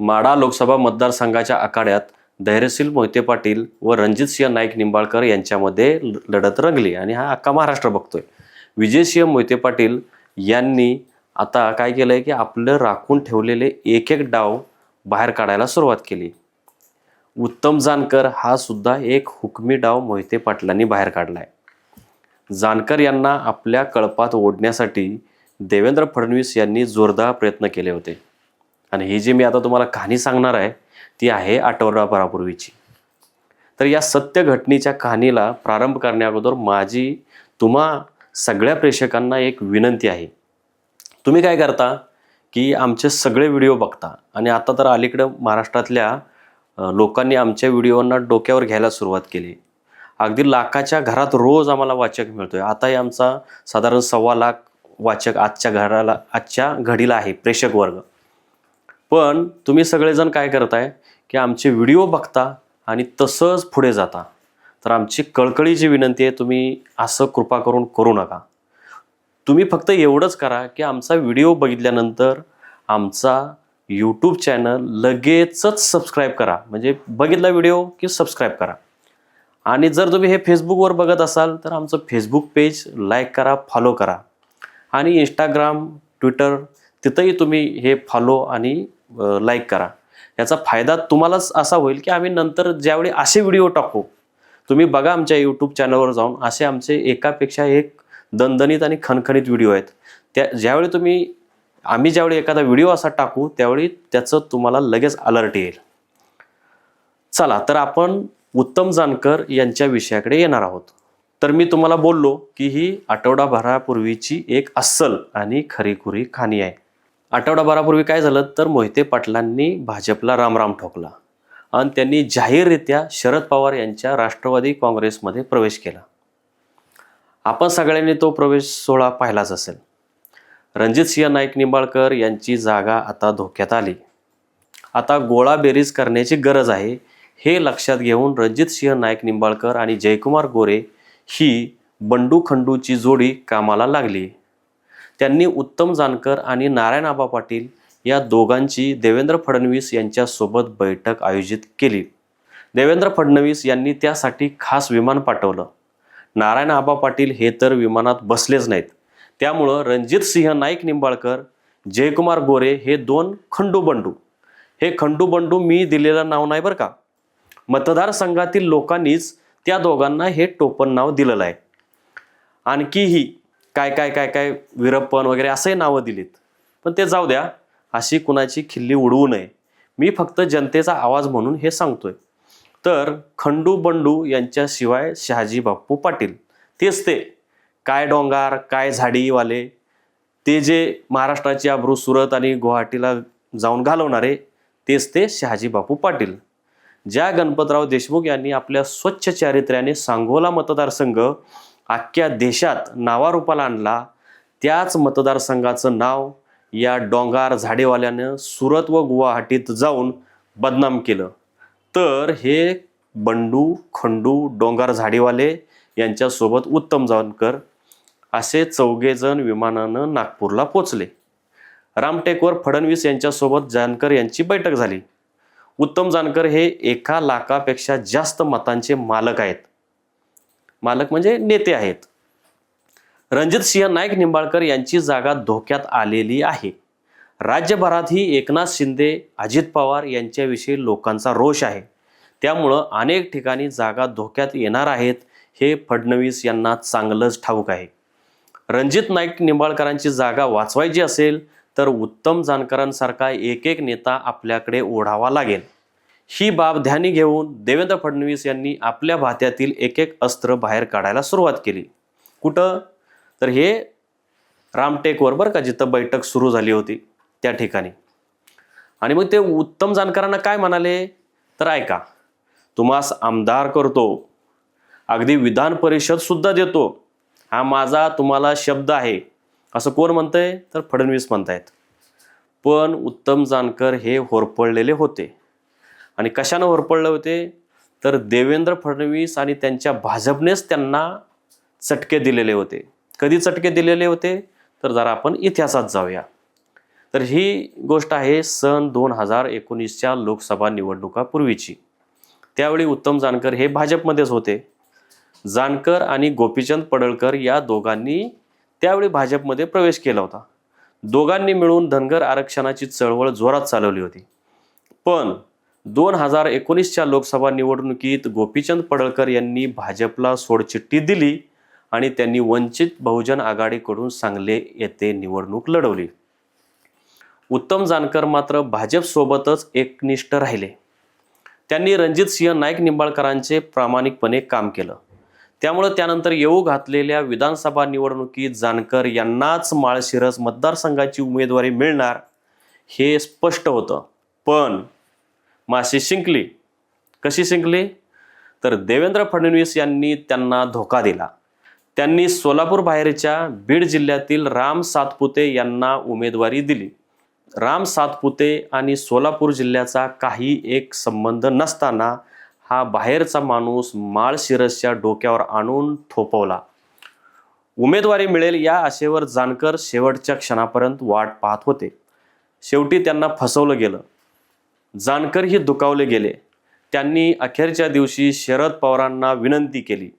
माडा लोकसभा मतदारसंघाच्या आखाड्यात धैर्यशील मोहिते पाटील व रणजितसिंह नाईक निंबाळकर यांच्यामध्ये ल- लढत रंगली आणि हा अख्खा महाराष्ट्र बघतोय. विजयसिंह मोहिते पाटील यांनी आता काय केलं आहे की आपलं राखून ठेवलेले एक एक डाव बाहेर काढायला सुरुवात केली. उत्तम जानकर हा सुद्धा एक हुकमी डाव मोहिते पाटलांनी बाहेर काढला आहे जानकर यांना आपल्या कळपात ओढण्यासाठी देवेंद्र फडणवीस यांनी जोरदार प्रयत्न केले होते. आणि ही जी मी आता तुम्हाला कहाणी सांगणार आहे ती आहे आठवडाभरापूर्वीची तर या सत्य घटनेच्या कहाणीला प्रारंभ करण्याअगोदर माझी तुम्हा सगळ्या प्रेक्षकांना एक विनंती आहे. तुम्ही काय करता की आमचे सगळे व्हिडिओ बघता आणि आता तर अलीकडं महाराष्ट्रातल्या लोकांनी आमच्या व्हिडिओंना डोक्यावर घ्यायला सुरुवात केली. अगदी लाखाच्या घरात रोज आम्हाला वाचक मिळतो आहे आताही आमचा साधारण सव्वा लाख वाचक आजच्या घराला आजच्या घडीला आहे प्रेक्षक वर्ग पण तुम्ही सगळेजण काय करताय की आमचे व्हिडिओ बघता आणि तसंच पुढे जाता. तर आमची कळकळीची विनंती आहे तुम्ही असं कृपा करून करू नका. तुम्ही फक्त एवढंच करा की आमचा व्हिडिओ बघितल्यानंतर आमचा यूट्यूब चॅनल लगेचच सबस्क्राईब करा. म्हणजे बघितला व्हिडिओ की सबस्क्राईब करा. आणि जर तुम्ही हे फेसबुकवर बघत असाल तर आमचं फेसबुक पेज लाईक करा फॉलो करा. आणि इंस्टाग्राम ट्विटर तिथंही तुम्ही हे फॉलो आणि लाईक करा. याचा फायदा तुम्हालाच असा होईल की आम्ही नंतर ज्यावेळी असे व्हिडिओ टाकू तुम्ही बघा आमच्या यूट्यूब चॅनलवर जाऊन असे आमचे एकापेक्षा एक दणदणीत आणि खणखणीत व्हिडिओ आहेत. त्या ज्यावेळी तुम्ही आम्ही ज्यावेळी एखादा व्हिडिओ असा टाकू त्यावेळी त्याचं तुम्हाला लगेच अलर्ट येईल. चला तर आपण उत्तम जानकर यांच्या विषयाकडे येणार आहोत. तर मी तुम्हाला बोललो की ही आठवडाभरापूर्वीची एक अस्सल आणि खरीखुरी खाणी आहे. आठवडाभरापूर्वी काय झालं? तर मोहिते पाटलांनी भाजपला रामराम ठोकला. आणि त्यांनी जाहीररित्या शरद पवार यांच्या राष्ट्रवादी काँग्रेसमध्ये प्रवेश केला. आपण सगळ्यांनी तो प्रवेश सोहळा पाहिलाच असेल. रणजित सिंह नाईक निंबाळकर यांची जागा आता धोक्यात आली. आता गोळा बेरीज करण्याची गरज आहे हे लक्षात घेऊन रणजित सिंह नाईक निंबाळकर आणि जयकुमार गोरे ही बंडू खंडूची जोडी कामाला लागली. त्यांनी उत्तम जानकर आणि नारायण आबा पाटील या दोघांची देवेंद्र फडणवीस यांच्यासोबत बैठक आयोजित केली. देवेंद्र फडणवीस यांनी त्यासाठी खास विमान पाठवलं. नारायण आबा पाटील हे तर विमानात बसलेच नाहीत. त्यामुळं रणजित सिंह नाईक निंबाळकर जयकुमार गोरे हे दोन खंडू बंडू. हे खंडू बंडू मी दिलेलं नाव नाही बरं का? मतदारसंघातील लोकांनीच त्या दोघांना हे टोपण नाव दिलेलं आहे. आणखीही काय काय काय काय विरप्पन वगैरे असंही नावं दिलीत. पण ते जाऊ द्या अशी कुणाची खिल्ली उडवू नये. मी फक्त जनतेचा आवाज म्हणून हे सांगतोय. तर खंडू बंडू यांच्याशिवाय शहाजी बाप्पू पाटील तेच ते. काय डोंगार काय झाडीवाले ते जे महाराष्ट्राची अब्रू सुरत आणि गुवाहाटीला जाऊन घालवणारे तेच ते शहाजी बापू पाटील. ज्या गणपतराव देशमुख यांनी आपल्या स्वच्छ चारित्र्याने सांगोला मतदारसंघ अख्ख्या देशात नावारूपाला आणला. त्याच मतदारसंघाचं नाव या डोंगार झाडेवाल्यानं सुरत व गुवाहाटीत जाऊन बदनाम केलं. तर हे बंडू खंडू डोंगर झाडेवाले यांच्यासोबत उत्तम जानकर असे चौघेजण विमानानं नागपूरला पोचले. रामटेकवर फडणवीस यांच्यासोबत जानकर यांची बैठक झाली. उत्तम जानकर हे एका लाखापेक्षा जास्त मतांचे मालक आहेत. मालक म्हणजे नेते आहेत. रणजित सिंह नाईक निंबाळकर यांची जागा धोक्यात आलेली आहे. राज्यभरातही एकनाथ शिंदे अजित पवार यांच्याविषयी लोकांचा रोष आहे. त्यामुळं अनेक ठिकाणी जागा धोक्यात येणार आहेत हे फडणवीस यांना चांगलंच ठाऊक आहे. रणजित नाईक निंबाळकरांची जागा वाचवायची असेल तर उत्तम जानकरांसारखा एक एक नेता आपल्याकडे ओढावा लागेल. ही बाब ध्यानी घेऊन देवेंद्र फडणवीस यांनी आपल्या भात्यातील एक एक अस्त्र बाहेर काढायला सुरुवात केली. कुठं? तर हे रामटेकवर बरं का जिथं बैठक सुरू झाली होती त्या ठिकाणी. आणि मग ते उत्तम जानकरांना काय म्हणाले? तर ऐका तुम्हास आमदार करतो. अगदी विधान परिषदसुद्धा देतो. हा माझा तुम्हाला शब्द आहे. असं कोण म्हणतंय? तर फडणवीस म्हणतायत. पण उत्तम जानकर हे होरपळलेले होते. आणि कशानं होरपळले होते? तर देवेंद्र फडणवीस आणि त्यांच्या भाजपनेच त्यांना चटके दिलेले होते. कधी चटके दिलेले होते? तर जरा आपण इतिहासात जाऊया. तर ही गोष्ट आहे सन दोन हजार एकोणीसच्या लोकसभा निवडणुकापूर्वीची. त्यावेळी उत्तम जानकर हे भाजपमध्येच होते. जानकर आणि गोपीचंद पडळकर या दोघांनी त्यावेळी भाजपमध्ये प्रवेश केला होता. दोघांनी मिळून धनगर आरक्षणाची चळवळ जोरात चालवली होती. पण दोन हजार एकोणीसच्या लोकसभा निवडणुकीत गोपीचंद पडळकर यांनी भाजपला सोडचिठ्ठी दिली आणि त्यांनी वंचित बहुजन आघाडीकडून सांगले येथे निवडणूक लढवली. उत्तम जानकर मात्र भाजपसोबतच एकनिष्ठ राहिले. त्यांनी रणजित सिंह नाईक निंबाळकरांचे प्रामाणिकपणे काम केलं. त्यामुळं त्यानंतर येऊ घातलेल्या विधानसभा निवडणुकीत जानकर यांनाच माळशिरस मतदारसंघाची उमेदवारी मिळणार हे स्पष्ट होतं. पण माशी शिंकली. कशी शिंकली? तर देवेंद्र फडणवीस यांनी त्यांना धोका दिला. त्यांनी सोलापूर बाहेरच्या बीड जिल्ह्यातील राम सातपुते यांना उमेदवारी दिली. राम सातपुते आणि सोलापूर जिल्ह्याचा काही एक संबंध नसताना हा बाहेरचा माणूस माळशिरसच्या डोक्यावर आणून थोपवला. उमेदवारी मिळेल या आशेवर जानकर शेवटच्या क्षणापर्यंत वाट पाहत होते. शेवटी त्यांना फसवलं गेलं. जानकरही दुखावले गेले. त्यांनी अखेरच्या दिवशी शरद पवारांना विनंती केली.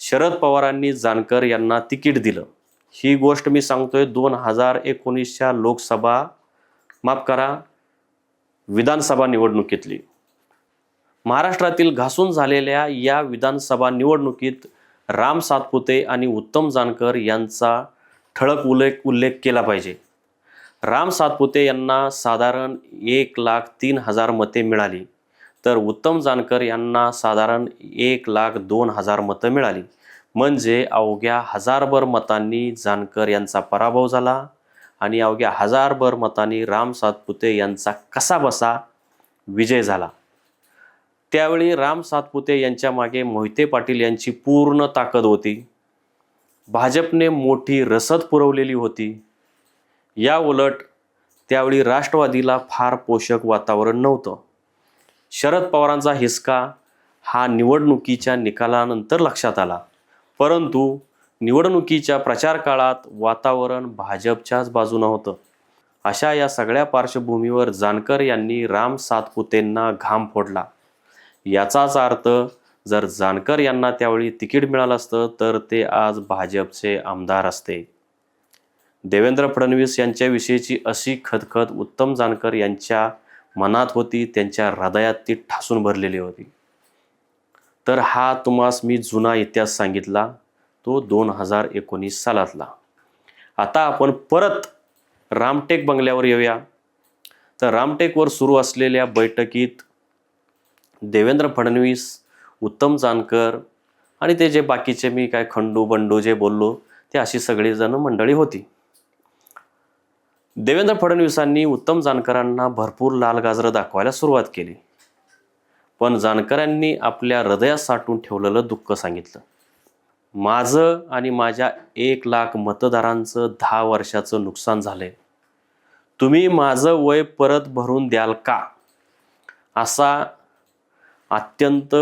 शरद पवारांनी जानकर यांना तिकीट दिलं. ही गोष्ट मी सांगतोय दोन हजार एकोणीसच्या लोकसभा माफ करा विधानसभा निवडणुकीतली. महाराष्ट्रातील घासून झालेल्या या विधानसभा निवडणुकीत राम सातपुते आणि उत्तम जानकर यांचा ठळक उल्लेख उल्लेख केला पाहिजे. राम सातपुते यांना साधारण एक लाख तीन हजार मते मिळाली. तर उत्तम जानकर यांना साधारण एक लाख दोन हजार मतं मिळाली. म्हणजे अवघ्या हजारभर मतांनी जानकर यांचा पराभव झाला आणि अवघ्या हजारभर मतांनी राम सातपुते यांचा कसा बसा विजय झाला. त्यावेळी राम सातपुते यांच्या मागे मोहिते पाटील यांची पूर्ण ताकद होती. भाजपने मोठी रसद पुरवलेली होती. या उलट त्यावेळी राष्ट्रवादीला फार पोषक वातावरण नव्हतं. शरद पवारांचा हिसका हा निवडणुकीच्या निकालानंतर लक्षात आला. परंतु निवडणुकीच्या प्रचार काळात वातावरण भाजपच्याच बाजूनं होतं. अशा या सगळ्या पार्श्वभूमीवर जानकर यांनी राम सातपुतेंना घाम फोडला. याचाच अर्थ जर जानकर यांना त्यावेळी तिकीट मिळालं असतं तर ते आज भाजपचे आमदार असते. देवेंद्र फडणवीस यांच्याविषयीची अशी खदखद उत्तम जानकर यांच्या मनात होती त्यांच्या हृदयात ती ठासून भरलेली होती. तर हा तुम्हास मी जुना इतिहास सांगितला तो दोन हजार एकोणीस सालातला. आता आपण परत रामटेक बंगल्यावर येऊया. तर रामटेकवर सुरू असलेल्या बैठकीत देवेंद्र फडणवीस उत्तम जानकर आणि ते जे बाकीचे मी काय खंडू बंडू जे बोललो ते अशी सगळीजण मंडळी होती. देवेंद्र फडणवीसांनी उत्तम जानकरांना भरपूर लाल गाजरं दाखवायला सुरुवात केली. पण जानकरांनी आपल्या हृदयात साठवून ठेवलेलं दुःख सांगितलं. माझं आणि माझ्या एक लाख मतदारांचं दहा वर्षाचं नुकसान झालंय. तुम्ही माझं वय परत भरून द्याल का? असा अत्यंत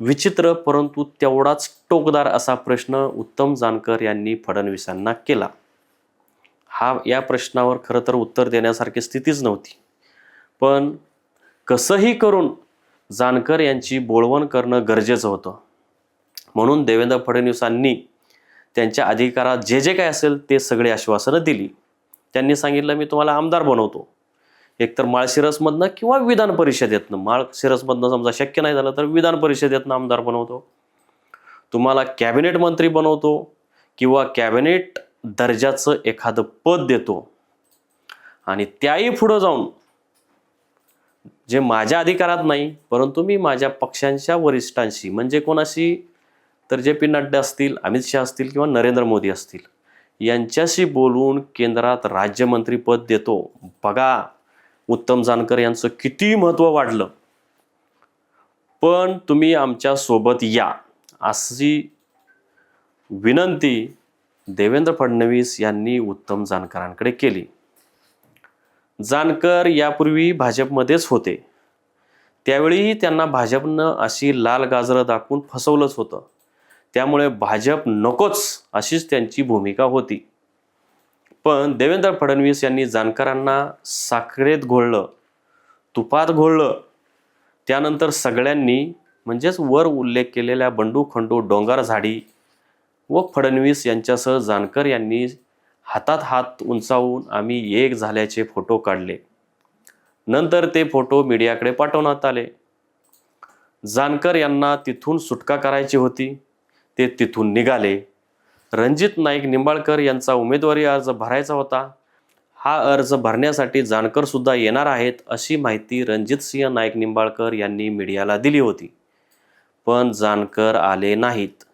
विचित्र परंतु तेवढाच टोकदार असा प्रश्न उत्तम जानकर यांनी फडणवीसांना केला. हा या प्रश्नावर खरं तर उत्तर देण्यासारखी स्थितीच नव्हती. पण कसंही करून जानकर यांची बोळवण करणं गरजेचं होतं. म्हणून देवेंद्र फडणवीसांनी त्यांच्या अधिकारात जे जे काय असेल ते सगळे आश्वासनं दिली. त्यांनी सांगितलं मी तुम्हाला आमदार बनवतो. एकतर माळशिरसमधनं किंवा विधान परिषदेतनं. माळशिरसमधनं समजा शक्य नाही झालं तर विधान परिषदेतनं आमदार बनवतो. तुम्हाला कॅबिनेट मंत्री बनवतो किंवा कॅबिनेट दर्जाचं एखादं पद देतो. आणि त्याही पुढं जाऊन जे माझ्या अधिकारात नाही परंतु मी माझ्या पक्षांच्या वरिष्ठांशी म्हणजे कोणाशी तर जे पी नड्डा असतील अमित शहा असतील किंवा नरेंद्र मोदी असतील यांच्याशी बोलून केंद्रात राज्यमंत्रीपद देतो. बघा उत्तम जानकर यांचं किती महत्त्व वाढलं. पण तुम्ही आमच्यासोबत या अशी विनंती देवेंद्र फडणवीस यांनी उत्तम जानकरांकडे केली. जानकर यापूर्वी भाजपमध्येच होते. त्यावेळीही त्यांना भाजपनं अशी लाल गाजरं दाखवून फसवलंच होतं. त्यामुळे भाजप नकोच अशीच त्यांची भूमिका होती. पण देवेंद्र फडणवीस यांनी जानकरांना साखरेत घोळलं तुपात घोळलं. त्यानंतर सगळ्यांनी म्हणजेच वर उल्लेख केलेल्या बंडू खंडू डोंगर झाडी व फडणवीस यांच्यासह जानकर यांनी हातात हात उंचावून आम्ही एक झाल्याचे फोटो काढले. नंतर ते फोटो मीडियाकडे पाठवण्यात आले. जानकर यांना तिथून सुटका करायची होती. ते तिथून निघाले. रणजित नाईक निंबाळकर यांचा उमेदवारी अर्ज भरायचा होता. हा अर्ज भरण्यासाठी जानकर सुद्धा येणार आहेत अशी माहिती रणजितसिंह नाईक निंबाळकर यांनी मीडियाला दिली होती. पण जानकर आले नाहीत.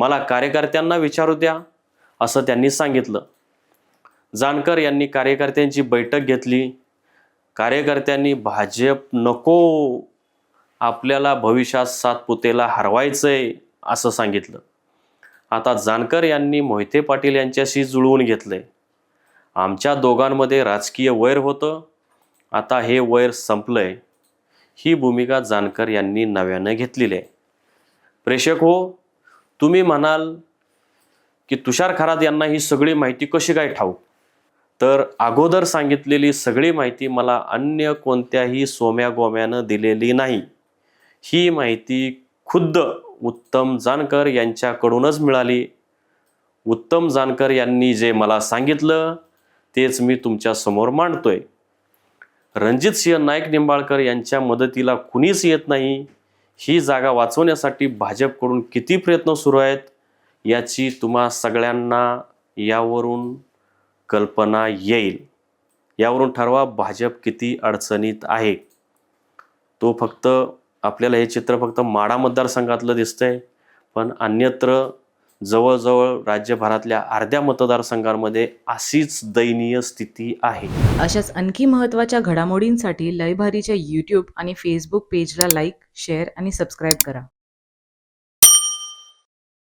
मला कार्यकर्त्यांना विचारू द्या असं त्यांनी सांगितलं. जानकर यांनी कार्यकर्त्यांची बैठक घेतली. कार्यकर्त्यांनी भाजप नको आपल्याला भविष्यात सातपुतेला हरवायचंय असं सांगितलं. आता जानकर यांनी मोहिते पाटील यांच्याशी जुळवून घेतलंय. आमच्या दोघांमध्ये राजकीय वैर होतं. आता हे वैर संपलंय. ही भूमिका जानकर यांनी नव्यानं घेतलेली आहे. प्रेक्षक हो तुम्ही म्हणाल की तुषार खरात यांना ही सगळी माहिती कशी काय ठाऊक? तर अगोदर सांगितलेली सगळी माहिती मला अन्य कोणत्याही सोम्या गोम्यानं दिलेली नाही. ही माहिती खुद्द उत्तम जानकर यांच्याकडूनच मिळाली. उत्तम जानकर यांनी जे मला सांगितलं तेच मी तुमच्यासमोर मांडतोय. रणजित सिंह नाईक निंबाळकर यांच्या मदतीला कुणीच येत नाही. ही जागा वाचवण्यासाठी भाजपकडून किती प्रयत्न सुरू आहेत याची तुम्हा सगळ्यांना यावरून कल्पना येईल. यावरून ठरवा भाजप किती अडचणीत आहे. तो फक्त आपल्याला हे चित्र फक्त माडा मतदारसंघातलं दिसतंय पण अन्यत्र जवळजवळ राज्यभरातल्या अर्ध्या मतदारसंघांमध्ये अशीच दयनीय स्थिती आहे. अशाच आणखी महत्त्वाच्या घडामोडींसाठी लयभारीच्या यूट्यूब आणि फेसबुक पेजला लाईक शेअर आणि सबस्क्राईब करा.